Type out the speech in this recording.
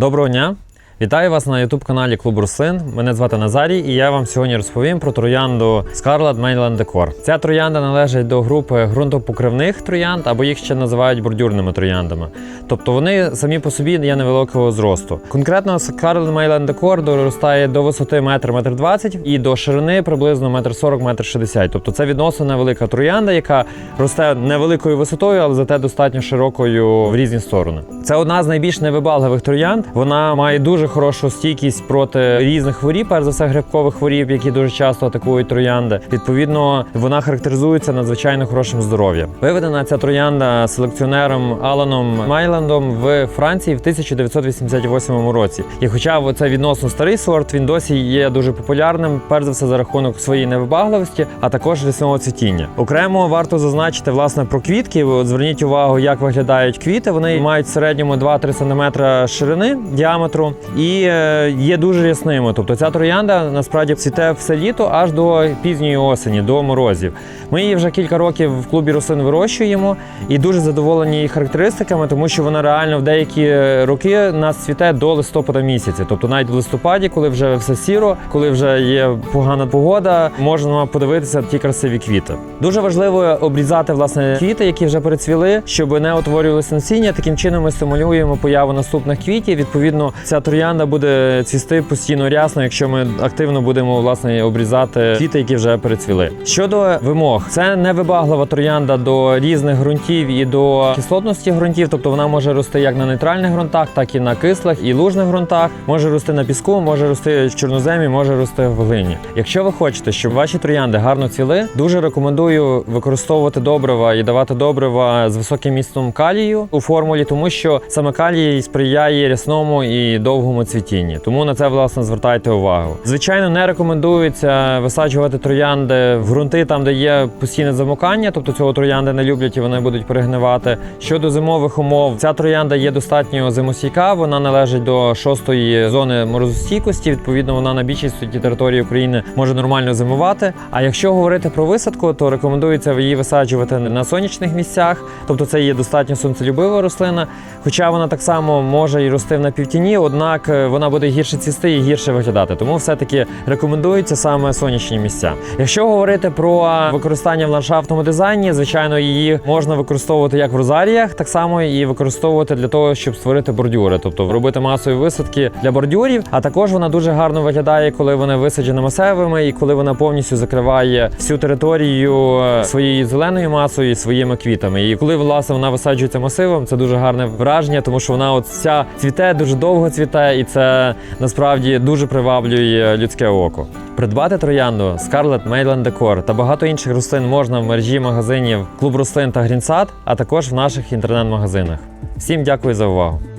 Доброго дня! Вітаю вас на youtube каналі Клуб Рослин. Мене звати Назарій, і я вам сьогодні розповім про троянду Scarlet Mainland Decor. Ця троянда належить до групи ґрунтопокривних троянд, або їх ще називають бордюрними трояндами. Тобто вони самі по собі є невеликого зросту. Конкретно Scarlet Mainland Decor доростає до висоти 1-1,20 м і до ширини приблизно 1,40-1,60 м. Тобто це відносно невелика троянда, яка росте невеликою висотою, але зате достатньо широкою в різні сторони. Це одна з найбільш невибагливих троянд. Вона має дуже хорошу стійкість проти різних хворіб, перш за все грибкових хворіб, які дуже часто атакують троянди. Відповідно, вона характеризується надзвичайно хорошим здоров'ям. Виведена ця троянда селекціонером Аланом Майландом в Франції в 1988 році. І хоча це відносно старий сорт, він досі є дуже популярним, перш за все за рахунок своєї невибагливості, а також лісного цвітіння. Окремо варто зазначити власне про квітки. От зверніть увагу, як виглядають квіти. Вони мають в середньому 2-3 см ширини діаметру і е, є дуже рясними. Тобто ця троянда насправді цвіте все літо аж до пізньої осені, до морозів. Ми її вже кілька років в клубі рослин вирощуємо і дуже задоволені її характеристиками, тому що вона реально в деякі роки нас цвіте до листопада місяця. Тобто навіть в листопаді, коли вже все сіро, коли вже є погана погода, можна подивитися ті красиві квіти. Дуже важливо обрізати власне квіти, які вже перецвіли, щоб не утворювалися насіння. Таким чином ми стимулюємо появу наступних квітів. Відповідно, ця троянда буде цвісти постійно рясно, якщо ми активно будемо власне обрізати квіти, які вже перецвіли. Щодо вимог, це невибаглива троянда до різних ґрунтів і до кислотності ґрунтів, тобто вона може рости як на нейтральних ґрунтах, так і на кислих і лужних ґрунтах. Може рости на піску, може рости в чорноземі, може рости в глині. Якщо ви хочете, щоб ваші троянди гарно цвіли, дуже рекомендую використовувати добрива і давати добрива з високим містом калію у формулі, тому що саме калій сприяє рясному і довгому цвітінні. Тому на це власне звертайте увагу. Звичайно, не рекомендується висаджувати троянди в ґрунти там, де є постійне замокання, тобто цього троянди не люблять і вони будуть перегнивати. Щодо зимових умов, ця троянда є достатньо зимостійка, вона належить до шостої зони морозостійкості. Відповідно, вона на більшості території України може нормально зимувати. А якщо говорити про висадку, то рекомендується її висаджувати на сонячних місцях, тобто це є достатньо сонцелюбива рослина. Хоча вона так само може і рости в напівтіні, однак е, вона буде гірше цвісти і гірше виглядати. Тому все-таки рекомендуються саме сонячні місця. Якщо говорити про використання в ландшафтному дизайні, звичайно, її можна використовувати як в розаріях, так само і використовувати для того, щоб створити бордюри, тобто робити масові висадки для бордюрів. А також вона дуже гарно виглядає, коли вона висаджена масивами і коли вона повністю закриває всю територію е, своєю зеленою масою і своїми квітами. І коли власне вона висаджується масивом, це дуже гарне враження, тому що вона от вся цвіте дуже довго цвіте, і це насправді дуже приваблює людське око. Придбати троянду Scarlet Mainland Decor та багато інших рослин можна в мережі магазинів Клуб рослин та Грінсад, а також в наших інтернет-магазинах. Всім дякую за увагу!